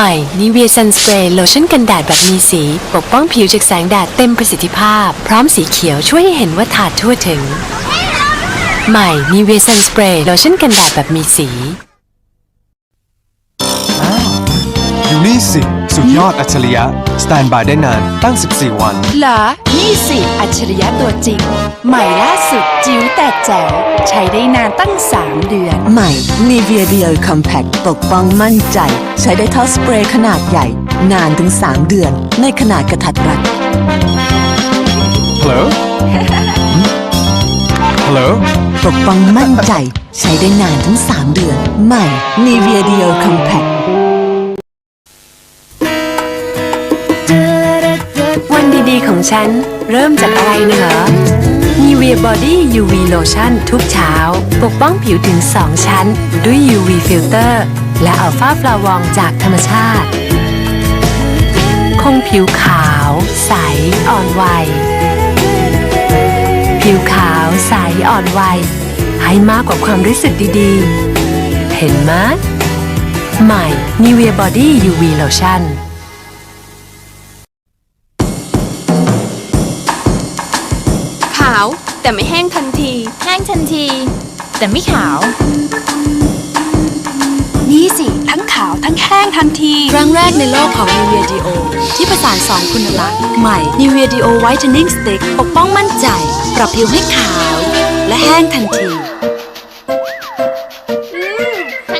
ใหม่นิเวียซันสเปรย์โลชั่นกันแดดแบบมีสี ปกป้องผิวจากแสงแดดเต็มประสิทธิภาพ พร้อมสีเขียวช่วยให้เห็นว่าถาดทั่วถึง ใหม่นิเวียซันสเปรย์โลชั่นกันแดดแบบมีสีอยู่นี่สิ สุดยอดอัจฉริยะ สแตนบายได้นานตั้ง 14 วัน เหรอนี่สิอัจฉริยะตัวจริง ใหม่ล่าสุดจิ๋วแต่แจ๋วใช้ได้นานตั้ง 3 เดือน ใหม่ Nivea Dio Compact ปกป้องมั่นใจ ใช้ได้เท่าสเปรย์ขนาดใหญ่ นานถึง 3 เดือน ในขนาดกระทัดรัดฮัลโหลฮัลโหลปกป้องมั่นใจ ใช้ได้นานถึง 3 เดือน ใหม่ Nivea Dio Compact ดีๆ ของฉัน เริ่มจากอะไรเนอะ Nivea Body UV Lotion ทุกเช้า ปกป้องผิวถึง 2 ชั้น ด้วย UV Filter และอัลฟาฟลาวองจากธรรมชาติ คงผิวขาว ใส อ่อนวัย ผิวขาว ใส อ่อนวัย ให้มากกว่าความรู้สึกดีๆ เห็นไหมใหม่ Nivea Body UV Lotion แต่ไม่แห้งทันที แห้งทันที แต่ไม่ขาว นี่สิ ทั้งขาวทั้งแห้งทันที ครั้งแรกในโลกของ Nivea Dio ที่ประสานสองคุณลักษณ์ใหม่ Nivea Dio Whitening Stick ปกป้องมั่นใจ ปรับผิวให้ขาว และแห้งทันที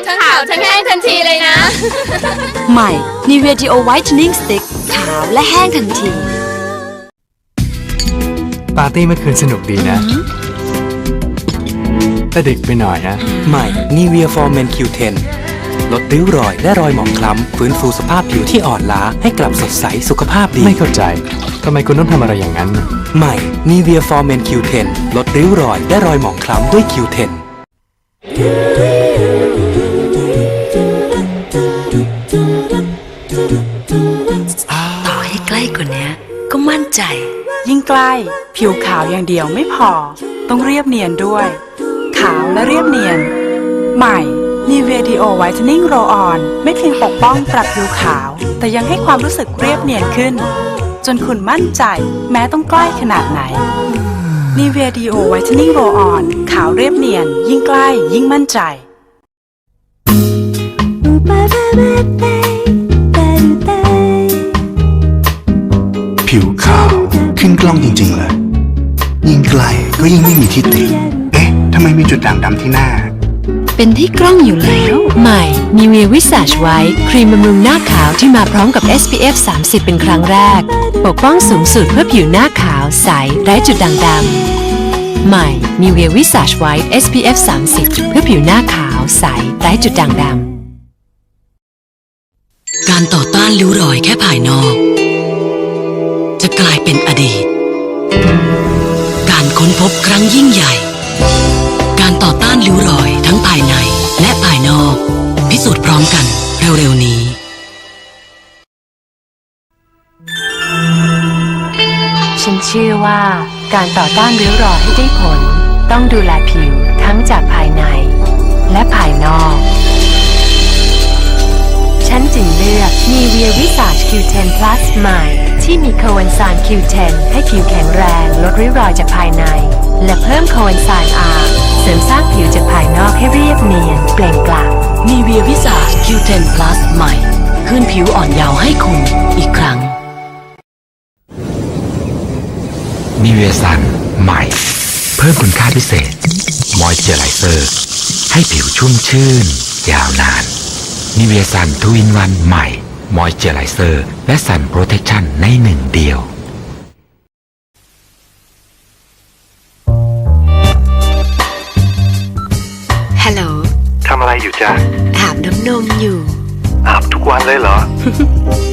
ทั้งขาวทั้งแห้งทันทีเลยนะ ใหม่ Nivea Dio Whitening Stick ขาวและแห้งทันที ปาร์ตี้เมื่อคืนสนุกดีนะ แต่ดึกไปหน่อยนะ ใหม่ Nivea for Men Q10 ลดริ้วรอยและรอยหมองคล้ำ ฟื้นฟูสภาพผิวที่อ่อนล้า ให้กลับสดใสสุขภาพดี ไม่เข้าใจ ทำไมคุณต้องทำอะไรอย่างนั้นใหม่ Nivea for Men Q10 ลดริ้วรอยและรอยหมองคล้ำด้วย Q10 ต่อให้ใกล้กว่านี้ก็มั่นใจ ยิ่งใกล้ ผิวขาวอย่างเดียวไม่พอ ต้องเรียบเนียนด้วย ขาวและเรียบเนียน ใหม่ Nivea Dio Whitening Roll On ไม่เพียงปกป้องปรับผิวขาว แต่ยังให้ความรู้สึกเรียบเนียนขึ้น จนคุณมั่นใจแม้ต้องใกล้ขนาดไหน Nivea Dio Whitening Roll On ขาวเรียบเนียน ยิ่งใกล้ ยิ่งมั่นใจ ผิวขาว นกล้องจริงๆเลย ยิ่งใกล้ก็ยิ่งไม่มีที่ติเอ๊ะทำไมมีจุดด่างดำที่หน้า เป็นที่กล้องอยู่แล้ว ใหม่ Nivea Visage White ครีมบำรุงหน้าขาวที่มาพร้อมกับ SPF 30 เป็นครั้งแรก ปกป้องสูงสุดเพื่อผิวหน้าขาวใสไร้จุดด่างดำใหม่ Nivea Visage White SPF 30 เพื่อผิวหน้าขาวใสไร้จุดด่างดำการต่อต้านริ้วรอยแค่ภายนอกจะ กลายเป็นอดีต การค้นพบครั้งยิ่งใหญ่ การต่อต้านริ้วรอยทั้งภายในและภายนอก พิสูจน์พร้อมกันเร็วๆนี้ฉันเชื่อว่าการต่อต้านริ้วรอยให้ได้ผล ต้องดูแลผิวทั้งจากภายใน และภายนอก ฉันจึงเลือก Nivea Visage Q10 Plus ใหม่ ที่มีโคเอนไซม์ Q10 ให้ผิวแข็งแรง ลดริ้วรอยจากภายใน และเพิ่มโคเอนไซม์ R เสริมสร้างผิวจากภายนอกให้เรียบเนียน เปล่งปลั่ง Nivea Visage Q10 Plus ใหม่คืนผิวอ่อนเยาว์ให้คุณอีกครั้ง นิเวสันใหม่ เพิ่มคุณค่าพิเศษ มอยเจอไรเซอร์ ให้ผิวชุ่มชื่น ยาวนาน นิเวสันทวินวันใหม่ มอยเจอไรเซอร์ และสันโปรเทคชั่นในหนึ่งเดียวฮัลโหลทำอะไรอยู่จ๊ะอาบน้ำนมอยู่ อาบทุกวันเลยเหรอ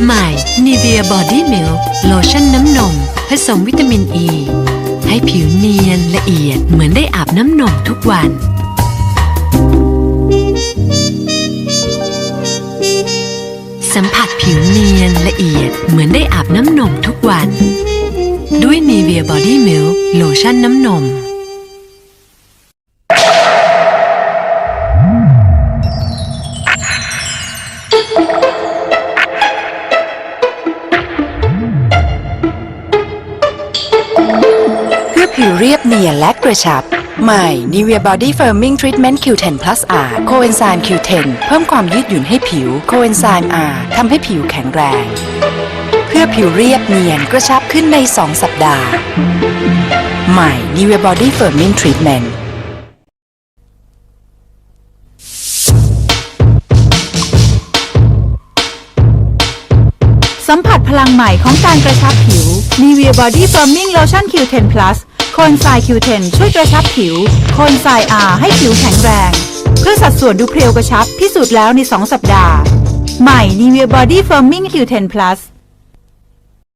ใหม่ Nivea Body Milk โลชั่นน้ำนม ผสมวิตามินอ e, ีให้ผิวเนียนละเอียดเหมือนได้อาบน้ำนมทุกวัน ผิวเนียนละเอียดเหมือนได้อาบน้ำนมทุกวัน ด้วยนีเวียบอดี้มิลโลชั่นน้ำนม เพื่อผิวเรียบเนียนและกระชับ ใหม่ Nivea Body Firming Treatment Q10 Plus R โคเอนไซม์ Q10 เพิ่มความยืดหยุ่นให้ผิวโคเอนไซม์ R ทำให้ผิวแข็งแรง เพื่อผิวเรียบเนียนกระชับขึ้นใน 2 สัปดาห์ ใหม่ Nivea Body Firming Treatment สัมผัสพลังใหม่ของการกระชับผิว Nivea Body Firming Lotion Q10 Plus โคนไซ Q10 ช่วยกระชับผิวโคนสายอาให้ผิวแข็งแรง เพื่อสัดส่วนดูเพรียวกระชับพิสูจน์แล้วใน 2 สัปดาห์ ใหม่ Nivea Body Firming Q10 Plus